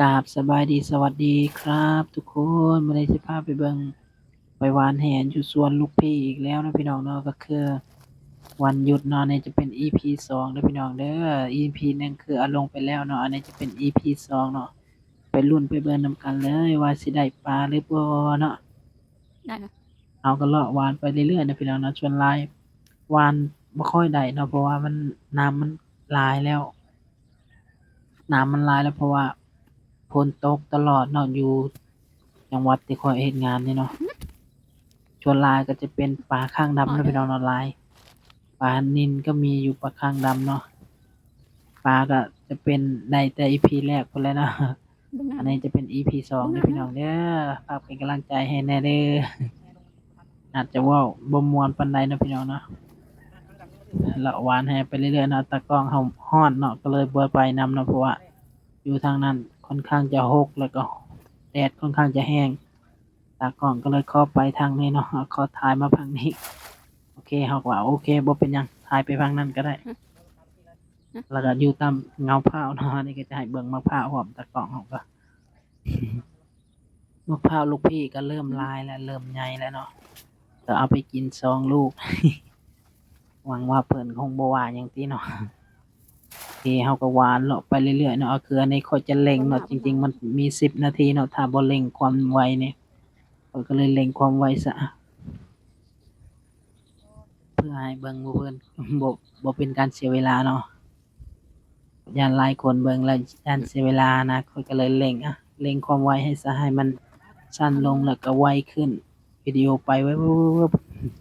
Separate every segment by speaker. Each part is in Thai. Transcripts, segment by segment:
Speaker 1: กราบสบายดีสวัสดีครับ ทุกคนมื้อนี้สิพาไปเบิ่งไปหวานแหอยู่สวนลูกพี่อีกแล้วนะพี่น้องเนาะก็คือ วันหยุดเนาะอันนี้จะเป็น EP สองเด้อพี่น้องเด้อ EP หนึ่งคือเอาลงไปแล้วเนาะอันนี้จะเป็น EP สองเนาะไปลุ้นไปเบิ่งนํกันเลยว่าสิได้ปลาหรือบ่เนาะ
Speaker 2: ได้ค่ะ
Speaker 1: เอาก็เลาะหวานไปเรื่อยๆนะพี่น้องเนาะส่วนหลายหวานบ่ค่อยได้เนาะเพราะว่ามันน้ำมันหลายแล้วน้ำมันหลายแล้วเพราะว่า ฝนตกตลอดเนาะอยู่จังหวัดที่ข้อยเฮ็ดงานนี่เนาะส่วนหลายก็จะเป็นปลาข้างดำเนาะพี่น้องเนาะหลาย ปลานิลก็มีอยู่ปลาข้างดำเนาะปลาก็จะเป็นได้แต่ EP แรกพุ่นแหล้วเนาะ
Speaker 2: เบิ่งหน้า
Speaker 1: อันนี้จะเป็น EP สองเด้อพี่น้องเด้อฝากเป็นกำลังใจให้แน่เด้อ อาจจะเว่าบ่ม่วนปานใดเนาะพี่น้องเนาะละหวานแฮไปเรื่อยๆเนาะตากล้องเฮาฮ้อนเนาะก็เลยบ่ไปนำเนาะเพราะว่าอยู่ทางนั้น ค่อนข้างจะฮกแล้วก็แดดค่อนข้างจะแห้งตากล้องก็เลยขอไปทางนี้เนาะขอถ่ายมาฝั่งนี้ โอเคเฮาก็ว่าโอเคบ่เป็นหยังถ่ายไปฝั่งนั้นก็ได้แล้วก็อยู่ตามเงาพร้าเนาะนี่ก็จะให้เบิ่งมะพร้าวพร้อมตากล้องเฮาก็มะพร้าวลูกพี่ก็เริ่มลายแล้วเริ่มใหญ่แล้วเนาะก็เอาไปกินสองลูก หวังว่าเพิ่นคงบ่ว่าหยังติเนาะ เคเฮาก็หวานเลาะไปเรื่อยๆเนาะเอาคืออันนี้ค่อยจะเร่งเนาะจริง ๆ มันมี10นาทีเนาะถ้าบ่เร่งความไวเนี่ยข้อยก็เลยเร่งความไวซะเพื่อให้เบิ่งหมู่เพิ่นบ่บ่เป็นการเสียเวลาเนาะย่านหลายคนเบิ่งแล้วย่านเสียเวลานะข้อยก็เลยเร่งอะเร่งความไวให้ซะให้มันสั้นลงแล้วก็ไวขึ้นวิดีโอไปไว้ๆ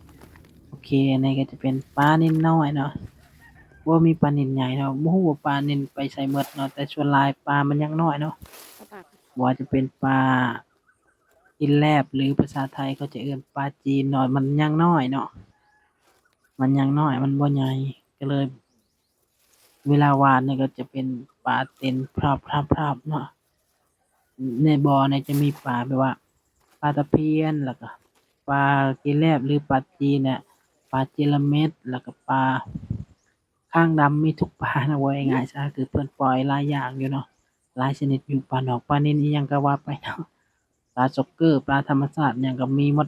Speaker 1: ๆโอเคอันนี้ก็จะเป็นปลานิลน้อยเนาะ บ่มีปลานิลใหญ่เนาะบ่ฮู้ว่าปลานิลไปไสหมดเนาะแต่ส่วนหลายปลามันยังน้อยเนาะบ่ว่าจะเป็นปลาอินแลบหรือภาษาไทยเขาจะเอิ้นปลาจีนเนาะมันยังน้อยเนาะมันยังน้อยมันบ่ใหญ่ก็เลย เวลาหวานเนี่ยก็จะเป็นปลาเต็นพราบๆๆเนาะในบ่อเนี่ยจะมีปลาแบบว่าปลาตะเพียนแล้วก็ปลากีแลบหรือปลาจีนเนี่ยปลาเจลเม็ดแล้วก็ปลา ข้างดำมีทุกปลานะว่าง่ายซะ คือเพิ่นปล่อยหลายอย่างอยู่เนาะ หลายชนิดอยู่ ปลาหนอก ปลานิลอีหยังก็ว่าไปเนาะ ปลาจ็อกเกอร์ ปลาธรรมชาติหยังก็มีหมด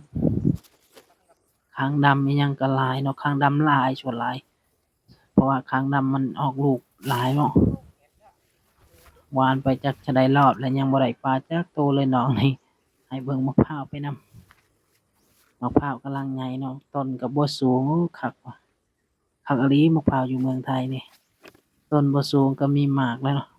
Speaker 1: ข้างดำอีหยังก็หลายเนาะข้างดำหลายส่วนหลาย เพราะว่าข้างดำมันออกลูกหลายเนาะ หวานไปจักจะได้รอบแล้วยังบ่ได้ปลาจักโตเลยน้องนี่ ให้เบิ่งมะพร้าวไปนำ มะพร้าวกำลังใหญ่เนาะ ต้นก็บ่สูง คักว่ะ คักอลีมะพร้าวอยู่เมืองไทยนี่ ต้นบ่สูงก็มีหมากแล้วเนาะ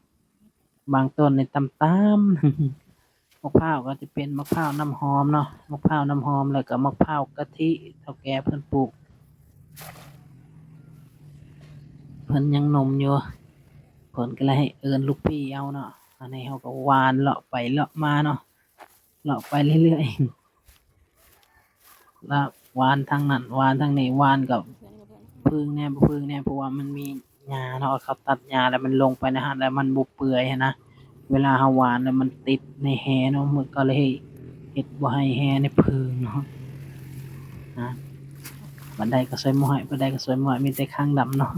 Speaker 1: บางต้นในี่ต่ำๆมะพร้าวก็จะเป็นมะพร้าวน้ำหอมเนาะมะพร้าวน้ำหอมแล้วก็มะพร้าวกะทิเฒ่าแก่เพิ่นปลูกเพิ่นยังนมอยู่เพิ่นก็เลยให้เอิ้นลูกพี่เอาเนาะอันนี้เขาก็หวานเลาะไปเลาะมาเนาะเลาะไปเรื่อยๆแล้วหวานทางนั้นหวานทางนี้หวานกับ
Speaker 2: พึ่
Speaker 1: งแน่บ่พึ่งแน่เพราะว่ามันมีหญ้าเนาะเขาตัดหญ้าแล้วมันลงไปนะฮะแล้วมันบ่เปื่อยนะเวลาเฮาหวานแล้วมันติดในแหเนาะมันก็เลยเฮ็ดบ่ให้แหในพึ่งเนาะนะบันไดก็สวยม้อยบันไดก็สวยม้อยมีแต่ข้างดำเนาะ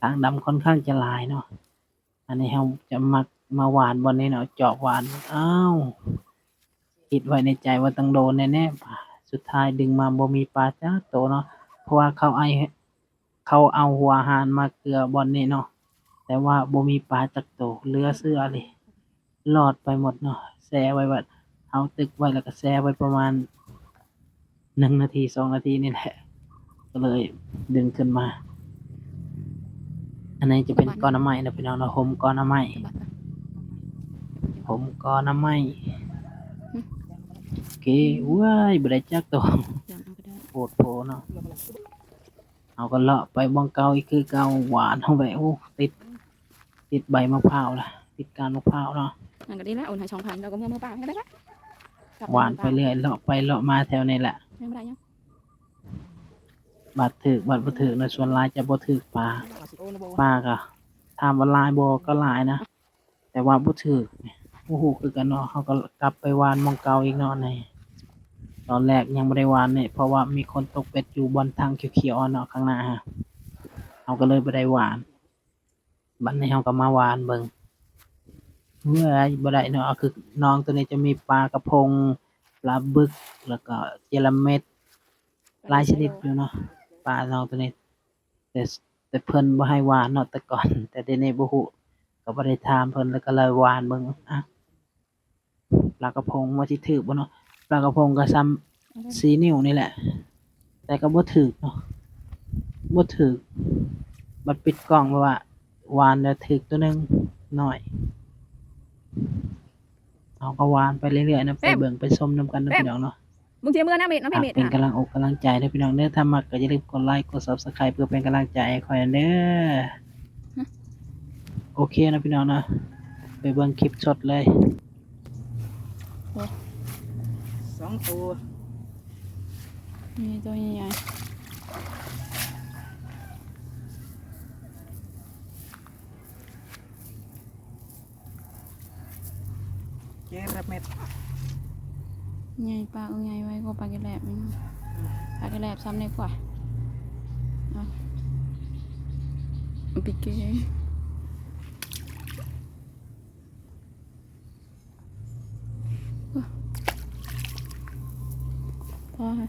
Speaker 1: ข้างดำค่อนข้างจะลายเนาะอันนี้เฮาจะมักมาหวานบ่นี้เนาะเจาะหวานอ้าวคิดไว้ในใจว่าต้องโดนแน่ๆสุดท้ายดึงมาบ่มีปลาจ้าโตเนาะ ราะว่าเขาไอเขาเอาหัวหารมาเกลือบอนนี่เนาะแต่ว่าบ่มีปลาจักโตเหลือเสื้อเลยรอดไปหมดเนาะแช่ไว้ว่าเอาตึกไว้แล้วก็แช่ไว้ประมาณหนึ่งนาทีสองนาทีนี่แหละ ก็เลยดึงขึ้นมา อันนี้จะเป็นก้อนน้ำไม้นะพี่น้องเนาะผมก้อนน้ำไม้
Speaker 2: เอาปาก
Speaker 1: ผมก้อนน้ำไม้โอเคว้ายบ่ได้จักโต
Speaker 2: เดี๋ยวเอาก็ได้
Speaker 1: โพดโพเนาะเอาก็เลาะไปบังเกาอีกคือเกาหวานเข้าไปโอ้ติด ติดใบมะพร้าวละติดการมะพร้าวเนาะ
Speaker 2: นั่นก็ดีแล้วโอนให้สองพันเราก็เมื่อเมื่อปากก็ได้ละกลับ
Speaker 1: หวานไปเรื่อยเลาะไปเลาะมาแถวนี้แหละ
Speaker 2: ไม่เป็นไรยัง
Speaker 1: บาดถึกบาดบ่ถึกในะส่วนหลายจะบ่ถึกปลาปลาก็ถามว่าหลายบ่ก็หลายนะแต่ว่าบ่ถึกโอ้โหคือกันเนาะเขาก็กลับไปหวานหมองเก่าอีกเนาะใน ตอนแรกยังบ่ได้วานเนี่ยเพราะว่ามีคนตกเป็ดอยู่บนทางเขียวๆเนาะข้างหน้าฮะเขาก็เลยบ่ได้วาน บัดนี้เขาก็มาวานเบิงเมื่อบ่ได้เนาะคือน้องตัวนี้จะมีปลากระพงปลาบึกแล้วก็เจลาเม็ดหลายชนิดอยู่เนาะปลาน้องตัวนี้แต่แต่เพิ่นบ่ให้หวานเนาะแต่ก่อน แต่เดี๋ยวนี้บ่ฮู้ก็บ่ได้ถามเพิ่นแล้วก็เลยหวานเบิ่งอะปลากระพงว่าสิถูกบ่เนาะ ปลากระพงก็ซ้ำสีนิ้วนี่แหละ แต่ก็บ่ถึกเนาะบ่ถึกบัดปิดกล้องเพราะว่า หวานแล้วถึกตัวหนึงหน่อยเอาก็หวานไปเรื่อยๆนะไปเบิ่งไปชมนํกันนะพี่น้องเนาะ
Speaker 2: มึงเทียมมือนะเม็ดน้อง
Speaker 1: อะ
Speaker 2: เม็ด
Speaker 1: เป็น
Speaker 2: อะ
Speaker 1: กำลังอกกำลังใจให้พี่น้องเด้อถ้ามักก็อย่าลืมกดไลค์กด Subscribe เพื่อเป็นกำลังใจให้คอยเด้อโอเคนะพี่น้องนะไปเบิ่งคลิปสดเลย
Speaker 3: สองตัว
Speaker 2: นี่ตัวใหญ่
Speaker 3: เจ็ดระเม็ด
Speaker 2: ใหญ่ปลาเอ้ยใหญ่ไว้ก็ปลากระแลบนี่นะปลากระแลบซ้ำในกว่าเอาเอาปิดเกง พอค่ะ